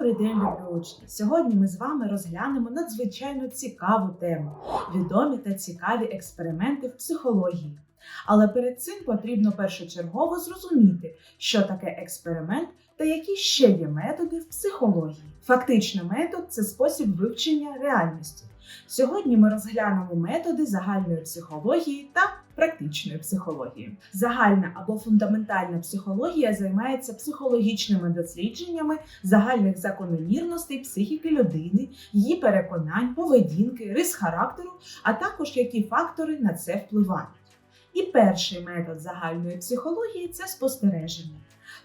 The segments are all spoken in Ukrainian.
Добрий день, любі учні! Сьогодні ми з вами розглянемо надзвичайно цікаву тему відомі та цікаві експерименти в психології. Але перед цим потрібно першочергово зрозуміти, що таке експеримент та які ще є методи в психології. Фактично, метод це спосіб вивчення реальності. Сьогодні ми розглянемо методи загальної психології та практичної психології. Загальна або фундаментальна психологія займається психологічними дослідженнями загальних закономірностей психіки людини, її переконань, поведінки, рис характеру, а також які фактори на це впливають. І перший метод загальної психології це спостереження.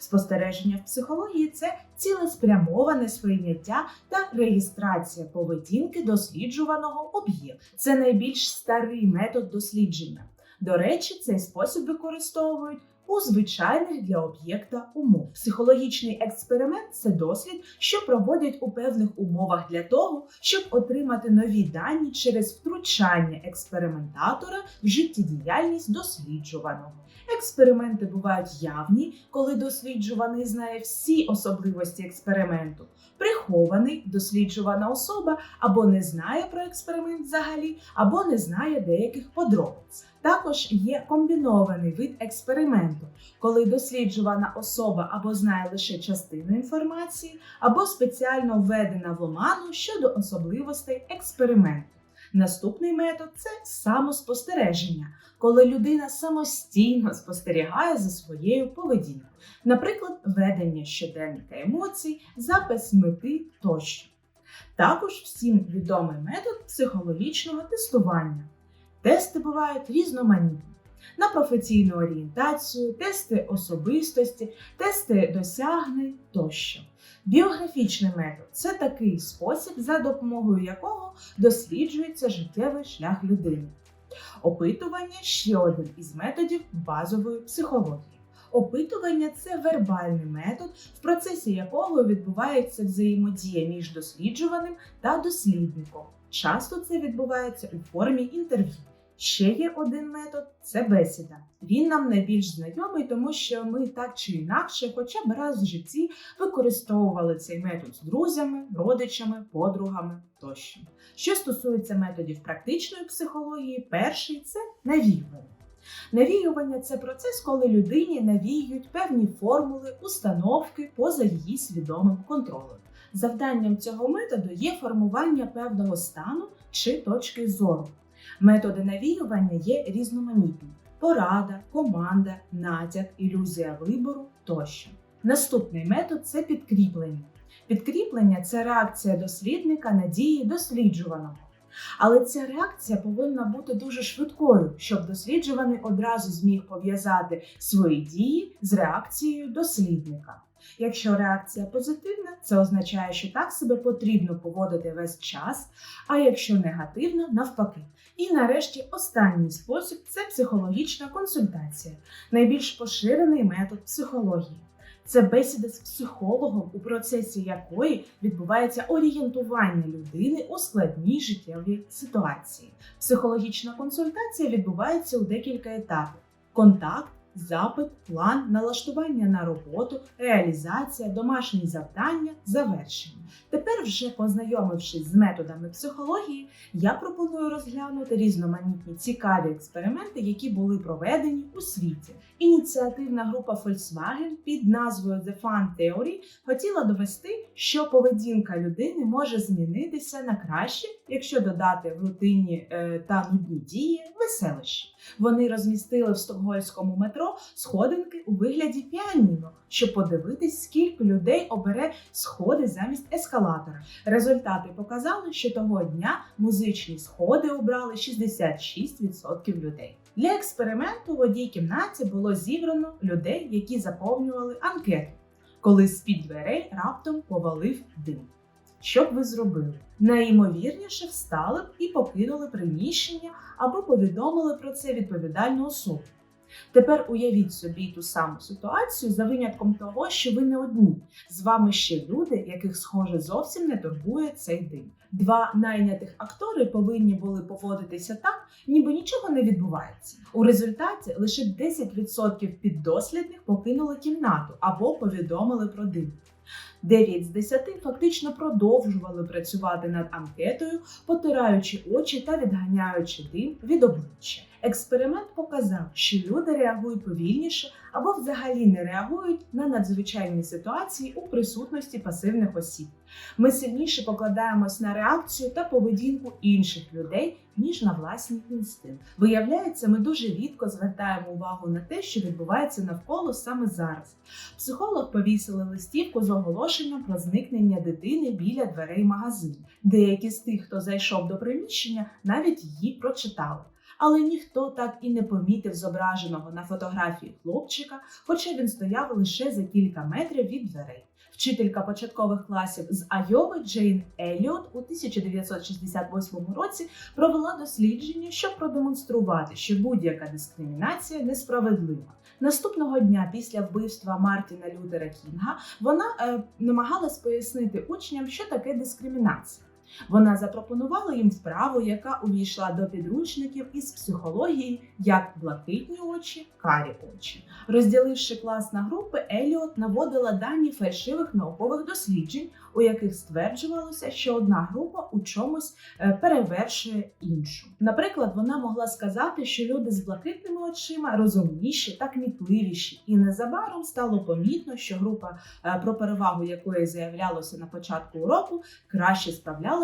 Спостереження в психології це цілеспрямоване сприйняття та реєстрація поведінки досліджуваного об'єкту. Це найбільш старий метод дослідження. До речі, цей спосіб використовують у звичайних для об'єкта умов. Психологічний експеримент це дослід, що проводять у певних умовах для того, щоб отримати нові дані через втручання експериментатора в життєдіяльність досліджуваного. Експерименти бувають явні, коли досліджуваний знає всі особливості експерименту. Прихований досліджувана особа або не знає про експеримент взагалі, або не знає деяких подробиць. Також є комбінований вид експерименту, коли досліджувана особа або знає лише частину інформації, або спеціально введена в оману щодо особливостей експерименту. Наступний метод це самоспостереження, коли людина самостійно спостерігає за своєю поведінкою, наприклад, ведення щоденника емоцій, запис мети тощо. Також всім відомий метод психологічного тестування. Тести бувають різноманітні. На професійну орієнтацію, тести особистості, тести досягнень тощо. Біографічний метод це такий спосіб, за допомогою якого досліджується життєвий шлях людини. Опитування ще один із методів базової психології. Опитування це вербальний метод, в процесі якого відбувається взаємодія між досліджуваним та дослідником. Часто це відбувається у формі інтерв'ю. Ще є один метод це бесіда. Він нам найбільш знайомий, тому що ми так чи інакше, хоча б раз в житті використовували цей метод з друзями, родичами, подругами тощо. Що стосується методів практичної психології, перший це навіювання. Навіювання це процес, коли людині навіюють певні формули, установки поза її свідомим контролем. Завданням цього методу є формування певного стану чи точки зору. Методи навіювання є різноманітні: порада, команда, натяк, ілюзія вибору тощо. Наступний метод це підкріплення. Підкріплення це реакція дослідника на дії досліджуваного. Але ця реакція повинна бути дуже швидкою, щоб досліджуваний одразу зміг пов'язати свої дії з реакцією дослідника. Якщо реакція позитивна, це означає, що так себе потрібно поводити весь час, а якщо негативна, навпаки. І нарешті останній спосіб це психологічна консультація, найбільш поширений метод психології. Це бесіда з психологом, у процесі якої відбувається орієнтування людини у складній життєвій ситуації. Психологічна консультація відбувається у декілька етапів: контакт, запит, план, налаштування на роботу, реалізація, домашні завдання, завершення. Тепер, вже познайомившись з методами психології, я пропоную розглянути різноманітні цікаві експерименти, які були проведені у світі. Ініціативна група Volkswagen під назвою The Fun Theory хотіла довести, що поведінка людини може змінитися на краще, якщо додати в рутинні е, та нудні дії веселищі. Вони розмістили в стокгольському метро сходинки у вигляді піаніно, щоб подивитись, скільки людей обере сходи замість ескалатора. Результати показали, що того дня музичні сходи обрали 66% людей. Для експерименту в одній кімнаті було зібрано людей, які заповнювали анкету, коли з-під дверей раптом повалив дим. Що б ви зробили? Найімовірніше встали б і покинули приміщення або повідомили про це відповідальну особу. Тепер уявіть собі ту саму ситуацію за винятком того, що ви не одні. З вами ще люди, яких, схоже, зовсім не турбує цей дим. Два найнятих актори повинні були поводитися так, ніби нічого не відбувається. У результаті лише 10% піддослідних покинули кімнату або повідомили про дим. 9 з 10 фактично продовжували працювати над анкетою, потираючи очі та відганяючи дим від обличчя. Експеримент показав, що люди реагують повільніше або взагалі не реагують на надзвичайні ситуації у присутності пасивних осіб. Ми сильніше покладаємось на реакцію та поведінку інших людей, ніж на власні інстинкти. Виявляється, ми дуже рідко звертаємо увагу на те, що відбувається навколо саме зараз. Психолог повісили листівку з оголошенням про зникнення дитини біля дверей магазину. Деякі з тих, хто зайшов до приміщення, навіть її прочитали. Але ніхто так і не помітив зображеного на фотографії хлопчика, хоча він стояв лише за кілька метрів від дверей. Вчителька початкових класів з Айови Джейн Еліот у 1968 році провела дослідження, щоб продемонструвати, що будь-яка дискримінація несправедлива. Наступного дня після вбивства Мартіна Лютера Кінга вона е, намагалась пояснити учням, що таке дискримінація. Вона запропонувала їм вправу, яка увійшла до підручників із психології як блакитні очі, карі очі. Розділивши клас на групи, Еліот наводила дані фальшивих наукових досліджень, у яких стверджувалося, що одна група у чомусь е, перевершує іншу. Наприклад, вона могла сказати, що люди з блакитними очима розумніші та кмітливіші, і незабаром стало помітно, що група, е, про перевагу якої заявлялося на початку уроку, краще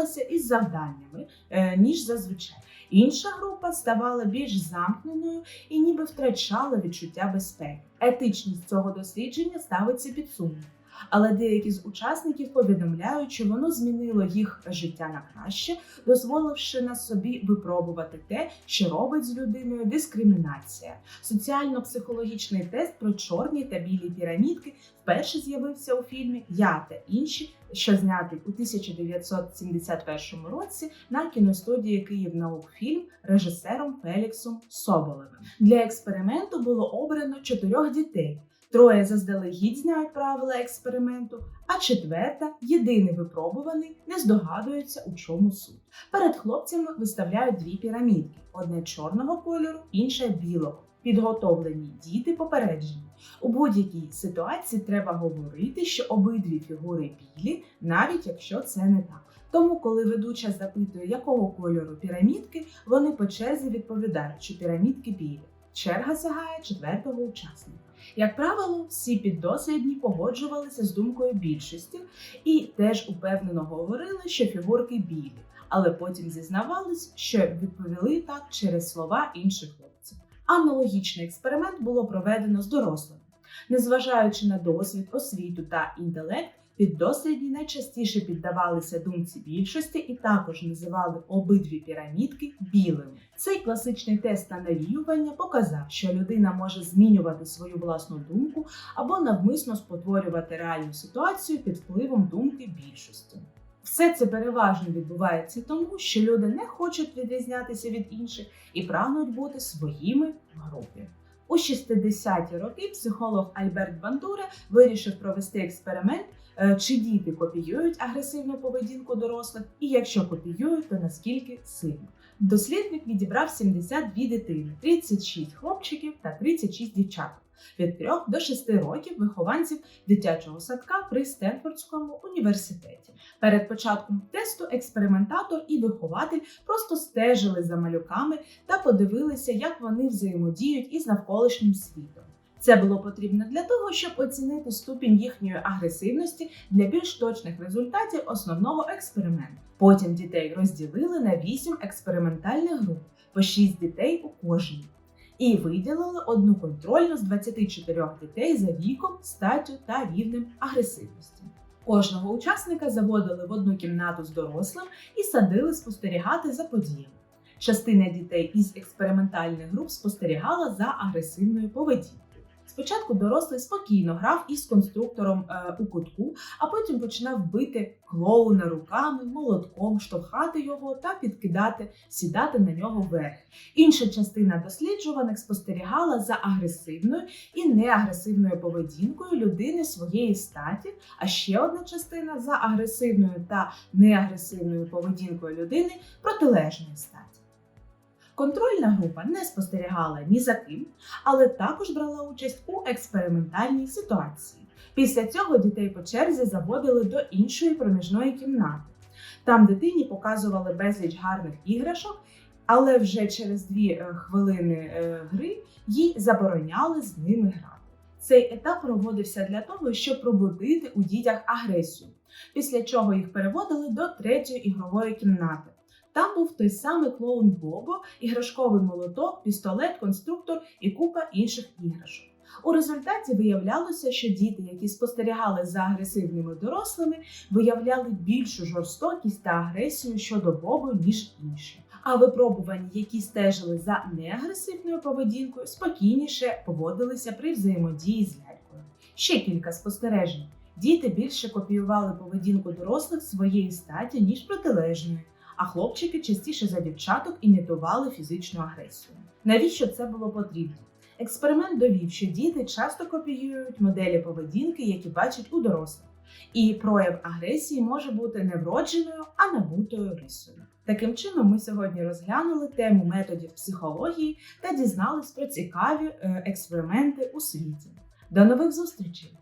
справлялася із завданнями, е, ніж зазвичай. Інша група ставала більш замкненою і ніби втрачала відчуття безпеки. Етичність цього дослідження ставиться під сумнів. Але деякі з учасників повідомляють, що воно змінило їх життя на краще, дозволивши на собі випробувати те, що робить з людиною дискримінація. Соціально-психологічний тест про чорні та білі пірамідки вперше з'явився у фільмі Я та інші, що знятий у 1971 році на кіностудії Київнаукфільм режисером Феліксом Соболевим. Для експерименту було обрано чотирьох дітей. Троє заздалегідь знають правила експерименту, а четверта, єдиний випробуваний, не здогадується, у чому суть. Перед хлопцями виставляють дві пірамідки: одне чорного кольору, інше білого. Підготовлені діти попереджені. У будь-якій ситуації треба говорити, що обидві фігури білі, навіть якщо це не так. Тому, коли ведуча запитує, якого кольору пірамідки, вони по черзі відповідають, що пірамідки білі. Черга сягає четвертого учасника. Як правило, всі піддослідні погоджувалися з думкою більшості і теж упевнено говорили, що фігурки білі, але потім зізнавались, що відповіли так через слова інших хлопців. Аналогічний експеримент було проведено з дорослими. Незважаючи на досвід, освіту та інтелект, піддослідні найчастіше піддавалися думці більшості і також називали обидві пірамідки білими. Цей класичний тест на навіювання показав, що людина може змінювати свою власну думку або навмисно спотворювати реальну ситуацію під впливом думки більшості. Все це переважно відбувається тому, що люди не хочуть відрізнятися від інших і прагнуть бути своїми в групі. У 60-ті роки психолог Альберт Бандура вирішив провести експеримент, е, чи діти копіюють агресивну поведінку дорослих, і якщо копіюють, то наскільки сильно. Дослідник відібрав 72 дитини, 36 хлопчиків та 36 дівчаток від 3 до 6 років вихованців дитячого садка при Стенфордському університеті. Перед початком тесту експериментатор і вихователь просто стежили за малюками та подивилися, як вони взаємодіють із навколишнім світом. Це було потрібно для того, щоб оцінити ступінь їхньої агресивності для більш точних результатів основного експерименту. Потім дітей розділили на 8 експериментальних груп, по 6 дітей у кожній. І виділили одну контрольну з 24 дітей за віком, статтю та рівнем агресивності. Кожного учасника заводили в одну кімнату з дорослим і садили спостерігати за подіями. Частина дітей із експериментальних груп спостерігала за агресивною поведінкою. Спочатку дорослий спокійно грав із конструктором е, у кутку, а потім починав бити клоуна руками, молотком, штовхати його та підкидати, сідати на нього вверх. Інша частина досліджуваних спостерігала за агресивною і неагресивною поведінкою людини своєї статі, а ще одна частина за агресивною та неагресивною поведінкою людини протилежної статі. Контрольна група не спостерігала ні за ким, але також брала участь у експериментальній ситуації. Після цього дітей по черзі заводили до іншої проміжної кімнати. Там дитині показували безліч гарних іграшок, але вже через дві е, хвилини е, гри їй забороняли з ними грати. Цей етап проводився для того, щоб пробудити у дітях агресію, після чого їх переводили до третьої ігрової кімнати. Там був той самий клоун Бобо, іграшковий молоток, пістолет, конструктор і купа інших іграшок. У результаті виявлялося, що діти, які спостерігали за агресивними дорослими, виявляли більшу жорстокість та агресію щодо Бобу, ніж інші. А випробувані, які стежили за неагресивною поведінкою, спокійніше поводилися при взаємодії з лялькою. Ще кілька спостережень. Діти більше копіювали поведінку дорослих своєї статі, ніж протилежної, а хлопчики частіше за дівчаток імітували фізичну агресію. Навіщо це було потрібно? Експеримент довів, що діти часто копіюють моделі поведінки, які бачать у дорослих, і прояв агресії може бути не вродженою, а набутою рисою. Таким чином, ми сьогодні розглянули тему методів психології та дізнались про цікаві е, експерименти у світі. До нових зустрічей!